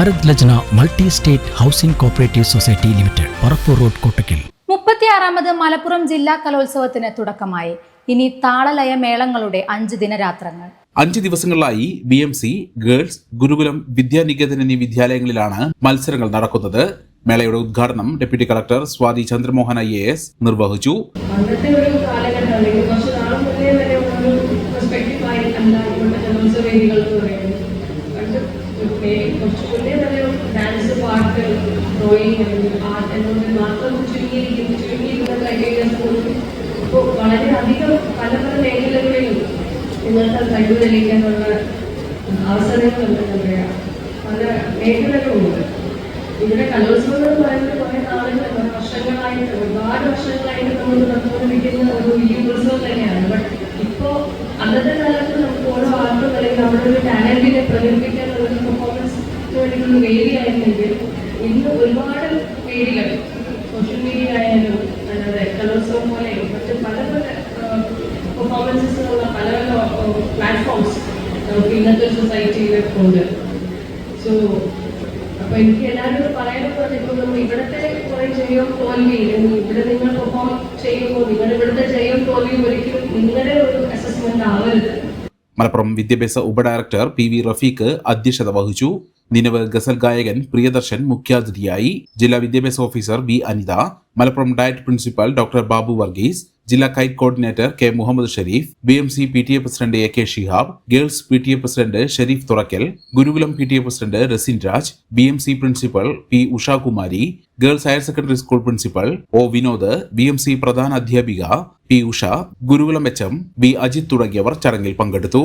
Bharat Lajna multi state housing cooperative society limited Parappur road Kottakkal. മുപ്പത്തിയാറാമത് Malappuram ജില്ലാ കലോത്സവത്തിന് തുടക്കമായി. ഇനി താളലയ മേളങ്ങളുടെ അഞ്ച് ദിനരാത്രങ്ങൾ. അഞ്ച് ദിവസങ്ങളിലായി B M C girls Gurukulam Vidyaniketan എന്നീ വിദ്യാലയങ്ങളിലാണ് മത്സരങ്ങൾ നടക്കുന്നത്. മേളയുടെ ഉദ്ഘാടനം deputy collector Swathi Chandramohan I A S നിർവഹിച്ചു. ഒരു കാലഘട്ടം അല്ലെങ്കിൽ കുറച്ച് മുന്നേ വരെ ഡാൻസ് പാട്ട് ഡ്രോയിങ് ആർട്ട് എന്നൊന്നും മാത്രം ചുരുങ്ങിയിരിക്കുന്നു ചുരുങ്ങിയിരുന്ന കഴിയുന്ന പോലും ഇപ്പോൾ വളരെ അധികം പല പല മേഖലകളിലും നിങ്ങൾക്ക് കഴിവ് തെളിയിക്കാനുള്ള അവസരങ്ങളുണ്ട് പറയുക പല മേഖലകളുണ്ട് ഇവിടെ കലോത്സവം എന്ന് പറയുന്നത് കുറെ നാളുകൾ വർഷങ്ങളായിട്ട് ഒരുപാട് വർഷങ്ങളായിട്ട് നമ്മൾ നടന്നുകൊണ്ടിരിക്കുന്ന ഒരു വലിയ ഉത്സവം തന്നെയാണ്. ബട്ട് ഇപ്പോ അന്നത്തെ കാലത്ത് നമുക്ക് ഓരോ ആർട്ടും അല്ലെങ്കിൽ നമ്മുടെ ഒരു ടാലന്റിനെ പ്രകടിപ്പിക്കാനുള്ള ഇന്ന് ഒരുപാട് പേരുകൾ സോഷ്യൽ മീഡിയ ആയാലും അല്ലാതെ കലോത്സവം പോലെയും മറ്റ് പല പല പെർഫോമൻസസിനുള്ള പല പല പ്ലാറ്റ്ഫോംസ് നമുക്ക് ഇന്നത്തെ സൊസൈറ്റിയിൽ ഉണ്ട്. സോ അപ്പൊ എനിക്ക് എല്ലാവരും പറയാനുള്ളത് ഇപ്പൊ നമ്മൾ ഇവിടുത്തെ കുറെ ജയവും തോൽവിയും ഇവിടെ നിങ്ങൾ പെർഫോം ചെയ്യുമ്പോൾ നിങ്ങളുടെ ഇവിടുത്തെ ചെയ്യോ തോൽവിയും ഒരിക്കലും നിങ്ങളുടെ ഒരു അസസ്മെന്റ് ആവരുത്. മലപ്പുറം വിദ്യാഭ്യാസ ഉപഡയറക്ടർ പി വി റഫീഖ് അധ്യക്ഷത വഹിച്ചു. നിലവ് ഗസൽ ഗായകൻ പ്രിയദർശൻ മുഖ്യാതിഥിയായി ജില്ലാ വിദ്യാഭ്യാസ officer V Anitha Malappuram DIET principal doctor Babu Varghese ജില്ലാ KITE coordinator K Muhammad Sharif B M C P T A president A K Shihab girls P T A president Sherif Thurakkal Gurukulam P T A president Rasin Raj B M C principal P Ushakumari girls higher secondary school principal O Vinod B M C പ്രധാന അധ്യാപിക P Usha Gurukulam H M B Ajith തുടങ്ങിയവർ ചടങ്ങിൽ പങ്കെടുത്തു.